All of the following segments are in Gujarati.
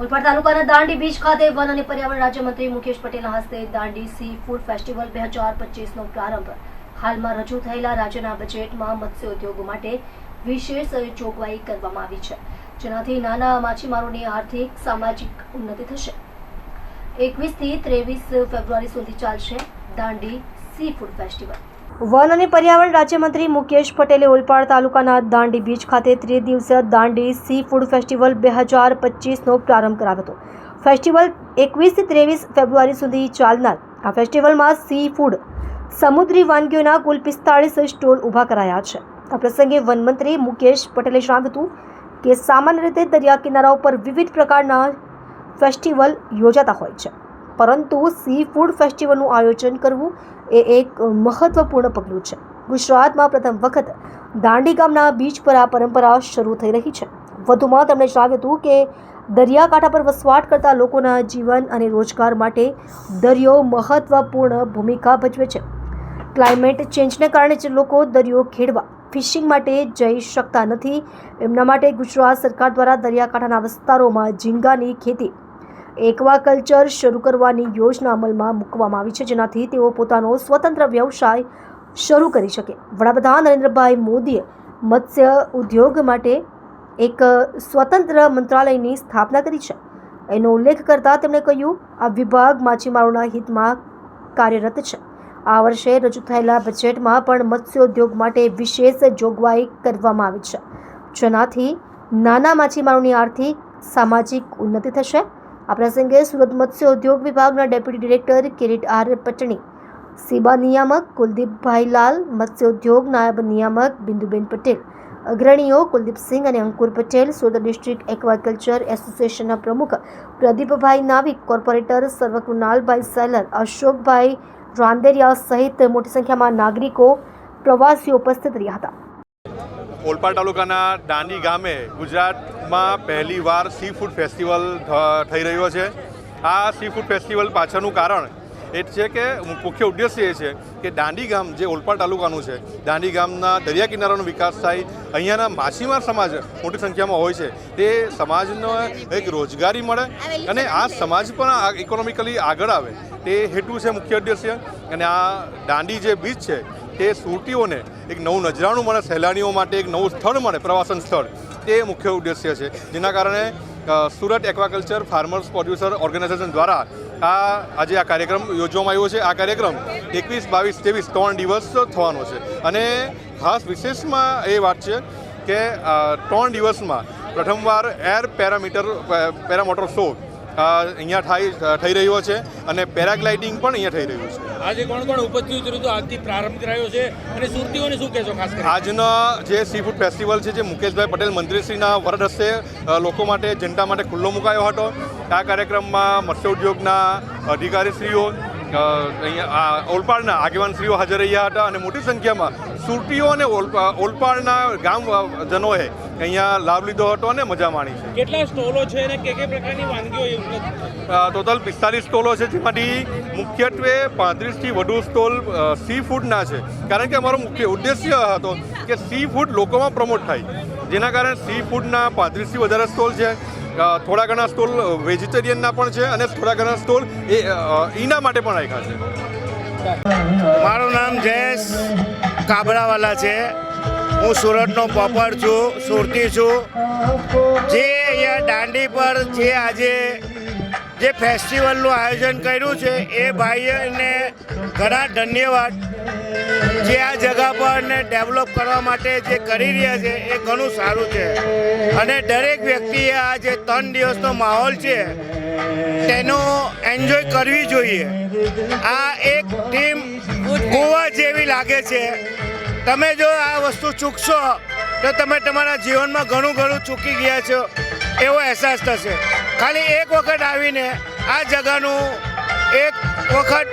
ઓલપાડ તાલુકાના દાંડી બીચ ખાતે વન અને પર્યાવરણ રાજ્યમંત્રી મુકેશ પટેલના હસ્તે દાંડી સી ફૂડ ફેસ્ટિવલ બે હજાર પચીસનો પ્રારંભ. હાલમાં રજૂ થયેલા રાજ્યના બજેટમાં મત્સ્ય ઉદ્યોગો માટે વિશેષ જોગવાઈ કરવામાં આવી છે, જેનાથી નાના માછીમારોની આર્થિક, સામાજિક ઉન્નતિ થશે. એકવીસથી ત્રેવીસ ફેબ્રુઆરી સુધી ચાલશે દાંડી સી ફૂડ ફેસ્ટિવલ. વન અને પર્યાવરણ રાજ્યમંત્રી મુકેશ પટેલે ઓલપાડ તાલુકાના દાંડી બીચ ખાતે ત્રિદિવસીય દાંડી સી ફૂડ ફેસ્ટિવલ બે હજાર પચીસનો પ્રારંભ કરાવ્યો હતો. ફેસ્ટિવલ એકવીસથી ત્રેવીસ ફેબ્રુઆરી સુધી ચાલનાર. આ ફેસ્ટિવલમાં સી ફૂડ સમુદ્રી વાનગીઓના કુલ પિસ્તાળીસ સ્ટોલ ઊભા કરાયા છે. આ પ્રસંગે વનમંત્રી મુકેશ પટેલે જણાવ્યું હતું કે સામાન્ય રીતે દરિયા કિનારા ઉપર વિવિધ પ્રકારના ફેસ્ટિવલ યોજાતા હોય છે. પરંતુ સી ફૂડ ફેસ્ટિવલનું આયોજન કરવું એ એક મહત્વપૂર્ણ પગલું છે. ગુજરાતમાં પ્રથમ વખત દાંડી ગામના બીચ પર આ પરંપરા શરૂ થઈ રહી છે. વધુમાં તેમણે જણાવ્યું હતું કે, દરિયાકાંઠા પર વસવાટ કરતા લોકોના જીવન અને રોજગાર માટે દરિયો મહત્વપૂર્ણ ભૂમિકા ભજવે છે. ક્લાઇમેટ ચેન્જને કારણે જે લોકો દરિયો ખેડવા, ફિશિંગ માટે જઈ શકતા નથી. એમના માટે ગુજરાત સરકાર દ્વારા દરિયાકાંઠાના વિસ્તારોમાં ઝીંગાની ખેતી એક્વાકલ્ચર શરૂ કરવાની યોજના અમલમાં મૂકવામાં આવી છે, જેનાથી તેઓ પોતાનો સ્વતંત્ર વ્યવસાય શરૂ કરી શકે. વડાપ્રધાન નરેન્દ્રભાઈ મોદીએ મત્સ્ય ઉદ્યોગ માટે એક સ્વતંત્ર મંત્રાલયની સ્થાપના કરી છે. એનો ઉલ્લેખ કરતાં તેમણે કહ્યું, આ વિભાગ માછીમારોના હિતમાં કાર્યરત છે. આ વર્ષે રજૂ થયેલા બજેટમાં પણ મત્સ્યોદ્યોગ માટે વિશેષ જોગવાઈ કરવામાં આવી છે. જેનાથી નાના માછીમારોની આર્થિક, સામાજિક ઉન્નતિ થશે આ પ્રસંગે સુરત મત્સ્ય ઉદ્યોગ વિભાગના deputy director Kirit R Patni, CIBA નિયામક કુલદીપભાઈ લાલ, મત્સ્ય ઉદ્યોગ નાયબ નિયામક બિંદુબેન પટેલ, અગ્રણીઓ કુલદીપસિંહ અને અંકુર પટેલ, સુરત ડિસ્ટ્રિક્ટ એક્વાકલ્ચર એસોસિએશનના પ્રમુખ પ્રદીપભાઈ નાવિક, કોર્પોરેટર સર્વકૃણાલભાઈ સેલર, અશોકભાઈ રાંદેરિયા સહિત મોટી સંખ્યામાં નાગરિકો પ્રવાસીઓ ઉપસ્થિત રહ્યા હતા. ઓલપાડ તાલુકાના દાંડી ગામે ગુજરાતમાં પહેલીવાર સી ફૂડ ફેસ્ટિવલ થઈ રહ્યો છે. આ સી ફૂડ ફેસ્ટિવલ પાછળનું કારણ એ છે કે મુખ્ય ઉદ્દેશ્ય એ છે કે દાંડી ગામ જે ઓલપાડ તાલુકાનું છે, દાંડી ગામના દરિયા કિનારાનો વિકાસ થાય. અહીંયાના માછીમાર સમાજ મોટી સંખ્યામાં હોય છે. તે સમાજનો એક રોજગારી મળે અને આ સમાજ પણ ઇકોનોમિકલી આગળ આવે. તે હેતુ છે મુખ્ય ઉદ્દેશ્ય. અને આ દાંડી જે બીચ છે તે સુરતીઓને એક નવું નજરાણું મળે, સહેલાણીઓ માટે એક નવું સ્થળ મળે, પ્રવાસન સ્થળ. તે મુખ્ય ઉદ્દેશ્ય છે. જેના કારણે Surat aquaculture farmers producer organisation દ્વારા આ આજે આ કાર્યક્રમ યોજવામાં આવ્યો છે. આ કાર્યક્રમ એકવીસ, બાવીસ, ત્રેવીસ ત્રણ દિવસ થવાનો છે. અને ખાસ વિશેષમાં એ વાત છે કે ત્રણ દિવસમાં પ્રથમવાર એર પેરામીટર પેરામોટર શો અહીંયા થાય થઈ રહ્યો છે અને પેરાગ્લાઇડિંગ પણ અહીંયા થઈ રહ્યું છે. આજે કોણ કોણ ઉપસ્થિત રહ્યું આજથી પ્રારંભ કરાયો છે. અને સુરતીઓને શું કહેશો ખાસ કરીને? આજનો જે સી ફૂડ ફેસ્ટિવલ છે જે મુકેશભાઈ પટેલ મંત્રીશ્રીના વરદ હસ્તે લોકો માટે જનતા માટે ખુલ્લો મુકાયો હતો. આ કાર્યક્રમમાં મત્સ્ય ઉદ્યોગના અધિકારીશ્રીઓ અહીંયા આ ઓલપાડના આગેવાનશ્રીઓ હાજર રહ્યા હતા અને મોટી સંખ્યામાં સુરતીઓ અને ઓલપા ઓલપાડના ગામજનોએ અહીંયા લાભ લીધો હતો અને મજા માણી છે. કેટલા સ્ટોલો છે અને કે કે પ્રકારની વાનગીઓ ટોટલ પિસ્તાલીસ સ્ટોલો છે જેમાંથી મુખ્યત્વે પાંત્રીસથી વધુ સ્ટોલ સી ફૂડના છે. કારણ કે અમારો મુખ્ય ઉદ્દેશ્ય હતો કે સી ફૂડ લોકોમાં પ્રમોટ થાય. જેના કારણે સી ફૂડના પાંત્રીસથી વધારે સ્ટોલ છે. થોડા ઘણા સ્ટોલ વેજીટેરિયનના પણ છે અને થોડા ઘણા સ્ટોલ એ ઈના માટે પણ રાખ્યા છે. મારું નામ જયેશ કાબરાવાલા છે. હું સુરતનો પોપર છું, સુરતી છું. જે અહીંયા દાંડી પર જે આજે જે ફેસ્ટિવલનું આયોજન કર્યું છે, એ ભાઈને ઘણા ધન્યવાદ. જે આ જગા પર ને ડેવલપ કરવા માટે જે કરી રહ્યા છે, એ ઘણું સારું છે. અને દરેક વ્યક્તિએ આ જે ત્રણ દિવસનો માહોલ છે, તેનો એન્જોય કરવી જોઈએ. આ એક ટીમ ગોવા જેવી લાગે છે. તમે જો આ વસ્તુ ચૂકશો, તો તમે તમારા જીવનમાં ઘણું ઘણું ચૂકી ગયા છો. એવો અહેસાસ થશે. ખાલી એક વખત આવીને આ જગાનું એક વખત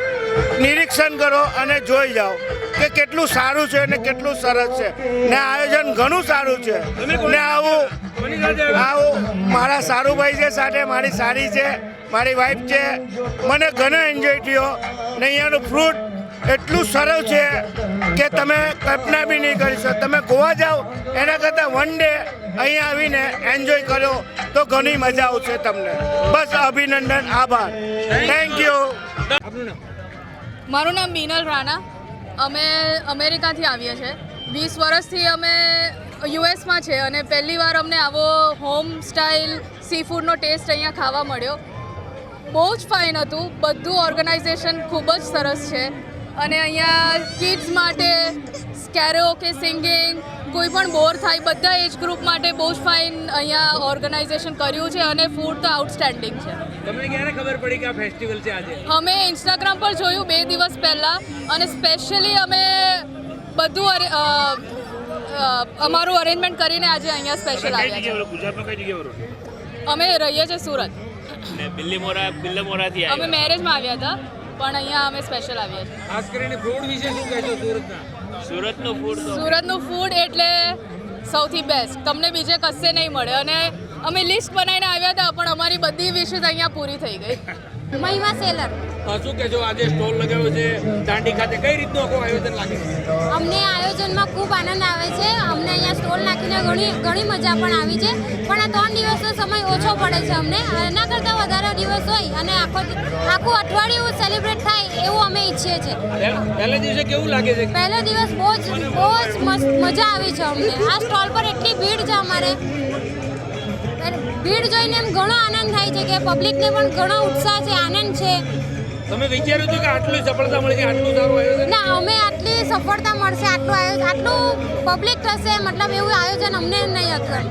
નિરીક્ષણ કરો અને જોઈ જાઓ કે કેટલું સારું છે અને કેટલું સરસ છે. ને આયોજન ઘણું સારું છે. ને આવું આવું મારા સારુભાઈ છે સાથે, મારી સારી છે, મારી વાઈફ છે. મને ઘણો એન્જોય થયો. ને અહીંયાનું ફ્રૂટ એટલું સરળ છે કે તમે કલ્પના બી નહીં કરી શકો. તમે ગોવા જાઓ, એના કરતાં વન ડે અહીંયા આવીને એન્જોય કરો તો ઘણી મજા આવશે તમને. બસ અભિનંદન, આભાર. થેન્ક યુ મારું નામ મીનલ રાણા. અમે અમેરિકાથી આવીએ છીએ. વીસ વર્ષથી અમે યુએસમાં છે અને પહેલી વાર અમને આવો હોમ સ્ટાઇલ સી ફૂડનો ટેસ્ટ અહીંયા ખાવા મળ્યો. બહુ જ ફાઇન હતું. બધું ઓર્ગેનાઇઝેશન ખૂબ જ સરસ છે. અને અહીંયા કિડ્સ માટે સ્કેરો કે સિંગિંગ કોઈ પણ બોર થાય બધા એજ ગ્રુપ માટે બહુ જ ફાઇન અહીંયા ઓર્ગેનાઇઝેશન કર્યું છે અને ફૂડ તો આઉટસ્ટેન્ડિંગ છે. તમને ક્યારે ખબર પડી કે આ ફેસ્ટિવલ છે આજે? અમે ઇન્સ્ટાગ્રામ પર જોયું બે દિવસ પહેલાં અને સ્પેશિયલી અમે બધું અરે- અમારું અરેન્જમેન્ટ કરીને આજે અહીંયા સ્પેશિયલ આવ્યા અમે રહીએ છીએ સુરત. ને બિલ્લીમોરા બિલ્લમોરાથી અમે મેરેજમાં આવ્યા હતા. પણ અહીંયા અમે સ્પેશિયલ આવીએ છીએ. ખાસ કરીને ફૂડ વિશે શું કહેશો સુરતના? સુરતનું ફૂડ સુરતનું ફૂડ એટલે સૌથી બેસ્ટ તમને બીજે કશે નહીં મળે. અને અમે લિસ્ટ બનાવીને આવ્યા હતા પણ અમારી બધી વિશેષ અહીંયા પૂરી થઈ ગઈ. મહિમા સેલર. શું કહેશો? આજે સ્ટોલ લગાવ્યો છે. દાંડી ખાતે કઈ રીતનું આખું આયોજન લાગે છે? અમને આયોજનમાં ખૂબ આનંદ આવે છે. અમને અહીંયા સ્ટોલ નાખીને ઘણી ઘણી મજા પણ આવી છે. પણ આ ત્રણ દિવસનો સમય ઓછો પડે છે અમને. એના કરતાં વધારે દિવસ હોય અને આખો આખું અઠવાડિયું સેલિબ્રેટ થાય એવું અમે ઈચ્છીએ છીએ. પહેલા પહેલા દિવસે કેવું લાગે છે? પહેલો દિવસ બહુ જ બહુ જ મસ્ત મજા આવી છે અમને. આ સ્ટોલ પર એટલી ભીડ છે અમારે. ભીડ જોઈને એમ ઘણો આનંદ થાય છે કે પબ્લિકને પણ ઘણો ઉત્સાહ છે આનંદ છે. તમે વિચાર્યું હતું કે આટલી સફળતા મળી છે આટલું સારું આયોજન? ના અમે આટલી સફળતા મળશે આટલું આયોજન આટલું પબ્લિક થશે મતલબ એવું આયોજન અમને નહીં હતું